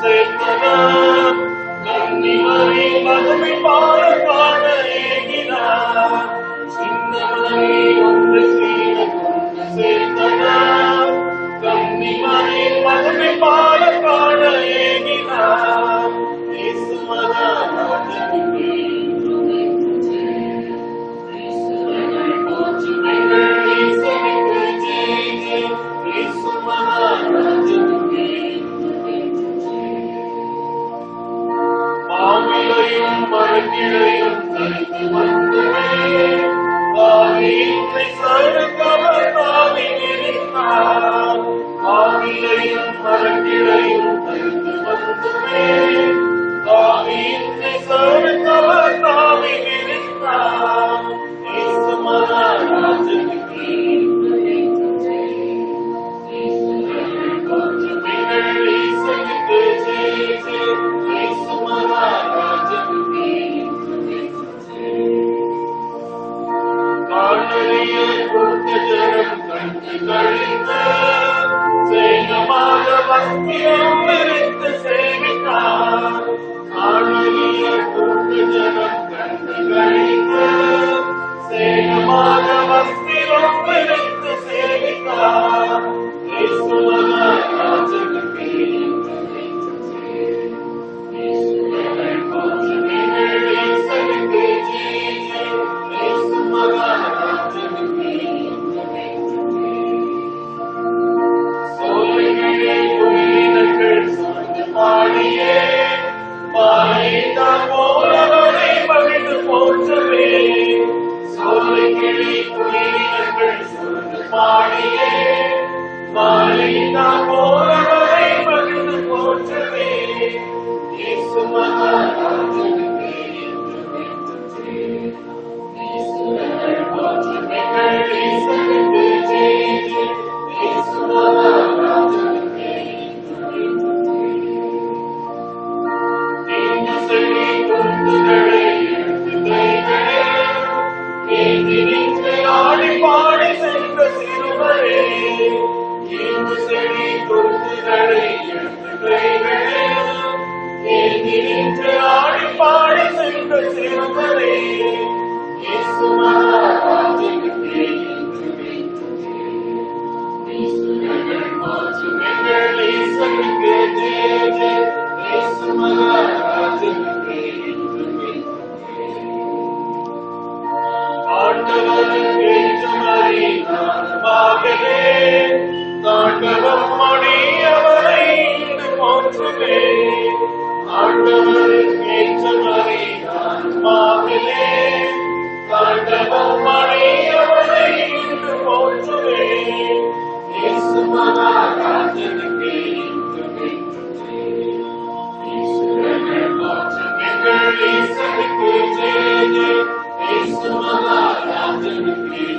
சேர்த்தனா கன்னி மறை மதுமை பாடல் பாட மாவிலையும் மரக்கிளையும் தரித்து வந்துமே தாவீதை I'll. போற்றவே இயேசு மகாராஜனுக்கு ஆடி ஆண்டவம் மொழி அவரை போற்றுவே ஆண்டவரின் பேச்சு மறை ஆன்மாவிலே ஆண்டவம் மொழி அவரை போற்றுவே இயேசு மகாராஜனுக்கு இயேசுவுக்கு ஜெய ஜெய இயேசு மகாராஜனுக்கு